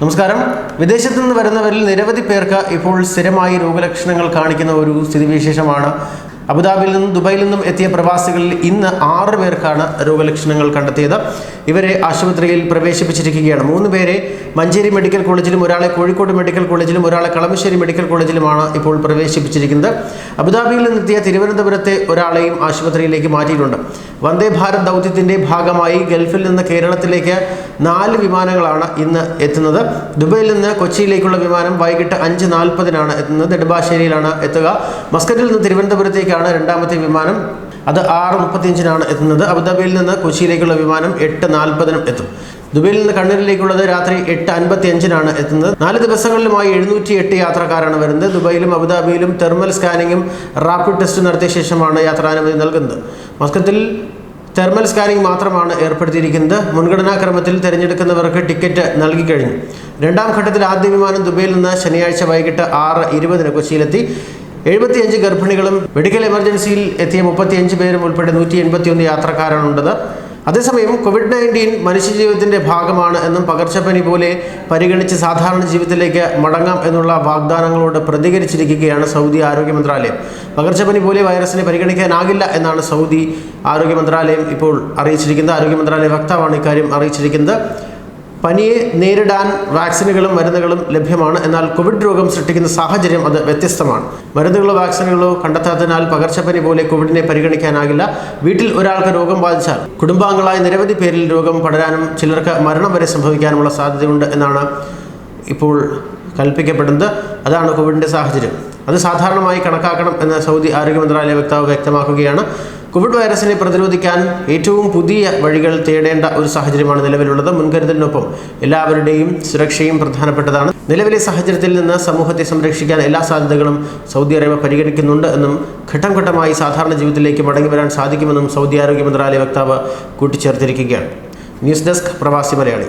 നമസ്കാരം. വിദേശത്തു നിന്ന് വരുന്നവരിൽ നിരവധി പേർക്ക് ഇപ്പോൾ സ്ഥിരമായി രോഗലക്ഷണങ്ങൾ കാണിക്കുന്ന ഒരു സ്ഥിതിവിശേഷമാണ് അബുദാബിയിൽ നിന്നും ദുബായിൽ നിന്നും എത്തിയ പ്രവാസികളിൽ ഇന്ന് ആറ് പേർക്കാണ് രോഗലക്ഷണങ്ങൾ കണ്ടെത്തിയത്. ഇവരെ ആശുപത്രിയിൽ പ്രവേശിപ്പിച്ചിരിക്കുകയാണ്. മൂന്ന് പേരെ മഞ്ചേരി മെഡിക്കൽ കോളേജിലും ഒരാളെ കോഴിക്കോട് മെഡിക്കൽ കോളേജിലും ഒരാളെ കളമശ്ശേരി മെഡിക്കൽ കോളേജിലുമാണ് ഇപ്പോൾ പ്രവേശിപ്പിച്ചിരിക്കുന്നത്. അബുദാബിയിൽ നിന്നെത്തിയ തിരുവനന്തപുരത്തെ ഒരാളെയും ആശുപത്രിയിലേക്ക് മാറ്റിയിട്ടുണ്ട്. വന്ദേ ഭാരത് ദൗത്യത്തിന്റെ ഭാഗമായി ഗൾഫിൽ നിന്ന് കേരളത്തിലേക്ക് നാല് വിമാനങ്ങളാണ് ഇന്ന് എത്തുന്നത്. ദുബൈയിൽ നിന്ന് കൊച്ചിയിലേക്കുള്ള വിമാനം വൈകിട്ട് അഞ്ച് നാൽപ്പതിനാണ് എത്തുന്നത്. നെടുമ്പാശ്ശേരിയിലാണ് എത്തുക. മസ്കറ്റിൽ നിന്ന് തിരുവനന്തപുരത്തേക്കാണ് രണ്ടാമത്തെ വിമാനം. അത് ആറ് മുപ്പത്തിയഞ്ചിനാണ് എത്തുന്നത്. അബുദാബിയിൽ നിന്ന് കൊച്ചിയിലേക്കുള്ള വിമാനം എട്ട് നാൽപ്പതിനും എത്തും. ദുബൈയിൽ നിന്ന് കണ്ണൂരിലേക്കുള്ളത് രാത്രി എട്ട് അൻപത്തി അഞ്ചിനാണ് എത്തുന്നത്. നാല് ദിവസങ്ങളിലുമായി എഴുന്നൂറ്റി എട്ട് യാത്രക്കാരാണ് വരുന്നത്. ദുബൈയിലും അബുദാബിയിലും തെർമൽ സ്കാനിങ്ങും റാപ്പിഡ് ടെസ്റ്റും നടത്തിയ ശേഷമാണ് യാത്രാനുമതി നൽകുന്നത്. മസ്കത്തിൽ തെർമൽ സ്കാനിംഗ് മാത്രമാണ് ഏർപ്പെടുത്തിയിരിക്കുന്നത്. മുൻഗണനാക്രമത്തിൽ തിരഞ്ഞെടുക്കുന്നവർക്ക് ടിക്കറ്റ് നൽകിക്കഴിഞ്ഞു രണ്ടാം ഘട്ടത്തിൽ ആദ്യ വിമാനം ദുബൈയിൽ നിന്ന് ശനിയാഴ്ച വൈകിട്ട് ആറ് ഇരുപതിന് കൊച്ചിയിലെത്തി. എഴുപത്തിയഞ്ച് ഗർഭിണികളും മെഡിക്കൽ എമർജൻസിയിൽ എത്തിയ മുപ്പത്തിയഞ്ച് പേരും ഉൾപ്പെടെ നൂറ്റി എൺപത്തിയൊന്ന് യാത്രക്കാരാണുള്ളത്. അതേസമയം കോവിഡ് നയന്റീൻ മനുഷ്യജീവിതത്തിന്റെ ഭാഗമാണ് എന്നും പകർച്ചപ്പനി പോലെ പരിഗണിച്ച് സാധാരണ ജീവിതത്തിലേക്ക് മടങ്ങാം എന്നുള്ള വാഗ്ദാനങ്ങളോട് പ്രതികരിച്ചിരിക്കുകയാണ് സൗദി ആരോഗ്യ മന്ത്രാലയം. പകർച്ചപ്പനി പോലെ വൈറസിനെ പരിഗണിക്കാനാകില്ല എന്നാണ് സൗദി ആരോഗ്യ മന്ത്രാലയം ഇപ്പോൾ അറിയിച്ചിരിക്കുന്നത്. ആരോഗ്യ മന്ത്രാലയ വക്താവാണ് ഇക്കാര്യം അറിയിച്ചിരിക്കുന്നത്. പനിയെ നേരിടാൻ വാക്സിനുകളും മരുന്നുകളും ലഭ്യമാണ്. എന്നാൽ കോവിഡ് രോഗം സൃഷ്ടിക്കുന്ന സാഹചര്യം അത് വ്യത്യസ്തമാണ്. മരുന്നുകളോ വാക്സിനുകളോ കണ്ടെത്താത്തതിനാൽ പകർച്ചപ്പനി പോലെ കോവിഡിനെ പരിഗണിക്കാനാകില്ല. വീട്ടിൽ ഒരാൾക്ക് രോഗം ബാധിച്ചാൽ കുടുംബാംഗങ്ങളായ നിരവധി പേരിൽ രോഗം പടരാനും ചിലർക്ക് മരണം വരെ സംഭവിക്കാനുമുള്ള സാധ്യതയുണ്ട് എന്നാണ് ഇപ്പോൾ കൽപ്പിക്കപ്പെടുന്നത്. അതാണ് കോവിഡിന്റെ സാഹചര്യം. അത് സാധാരണമായി കണക്കാക്കണം എന്ന് സൗദി ആരോഗ്യ മന്ത്രാലയ വക്താവ് വ്യക്തമാക്കുകയാണ്. കോവിഡ് വൈറസിനെ പ്രതിരോധിക്കാൻ ഏറ്റവും പുതിയ വഴികൾ തേടേണ്ട ഒരു സാഹചര്യമാണ് നിലവിലുള്ളത്. മുൻകരുതലിനൊപ്പം എല്ലാവരുടെയും സുരക്ഷയും പ്രധാനപ്പെട്ടതാണ്. നിലവിലെ സാഹചര്യത്തിൽ നിന്ന് സമൂഹത്തെ സംരക്ഷിക്കാൻ എല്ലാ സാധ്യതകളും സൗദി അറേബ്യ പരിഗണിക്കുന്നുണ്ട് എന്നും ഘട്ടം ഘട്ടമായി സാധാരണ ജീവിതത്തിലേക്ക് മടങ്ങി വരാൻ സാധിക്കുമെന്നും സൗദി ആരോഗ്യ മന്ത്രാലയ വക്താവ് കൂട്ടിച്ചേർത്തിരിക്കുകയാണ്. ന്യൂസ് ഡെസ്ക് പ്രവാസി മലയാളി.